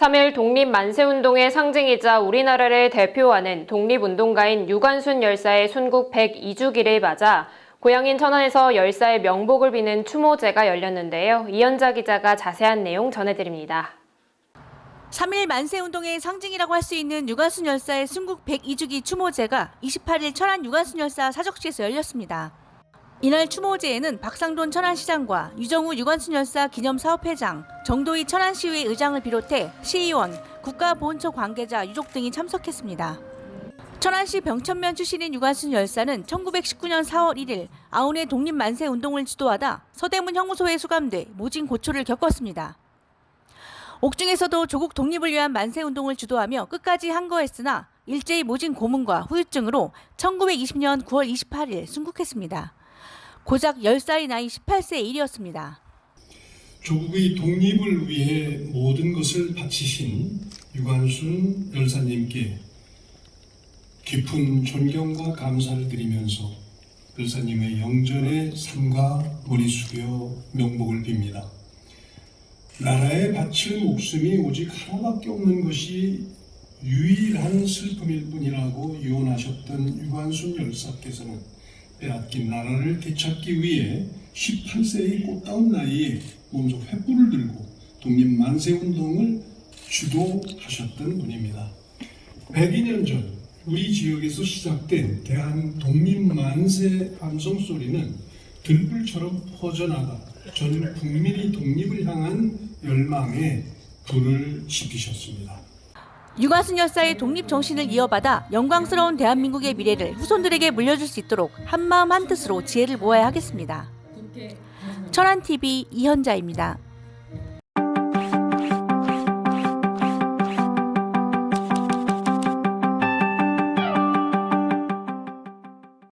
3일 독립 만세운동의 상징이자 우리나라를 대표하는 독립운동가인 유관순 열사의 순국 102주기를 맞아 고향인 천안에서 열사의 명복을 비는 추모제가 열렸는데요. 이현자 기자가 자세한 내용 전해드립니다. 3일 만세운동의 상징이라고 할 수 있는 유관순 열사의 순국 102주기 추모제가 28일 천안 유관순 열사 사적지에서 열렸습니다. 이날 추모제에는 박상돈 천안시장과 유정우 유관순 열사 기념사업회장, 정도희 천안시의회 의장을 비롯해 시의원, 국가보훈처 관계자, 유족 등이 참석했습니다. 천안시 병천면 출신인 유관순 열사는 1919년 4월 1일 아운의 독립만세 운동을 주도하다 서대문 형무소에 수감돼 모진 고초를 겪었습니다. 옥중에서도 조국 독립을 위한 만세 운동을 주도하며 끝까지 항거했으나 일제히 모진 고문과 후유증으로 1920년 9월 28일 순국했습니다. 고작 10살이 나이 18세의 일이었습니다. 조국의 독립을 위해 모든 것을 바치신 유관순 열사님께 깊은 존경과 감사를 드리면서 열사님의 영전에 삼가 머리 숙여 명복을 빕니다. 나라에 바칠 목숨이 오직 하나밖에 없는 것이 유일한 슬픔일 뿐이라고 유언하셨던 유관순 열사께서는 빼앗긴 나라를 되찾기 위해 18세의 꽃다운 나이에 몸소 횃불을 들고 독립 만세 운동을 주도하셨던 분입니다. 102년 전 우리 지역에서 시작된 대한 독립 만세 함성 소리는 들불처럼 퍼져나가 전 국민이 독립을 향한 열망에 불을 지피셨습니다. 유관순 열사의 독립 정신을 이어받아 영광스러운 대한민국의 미래를 후손들에게 물려줄 수 있도록 한마음 한뜻으로 지혜를 모아야 하겠습니다. 천안 TV 이현자입니다.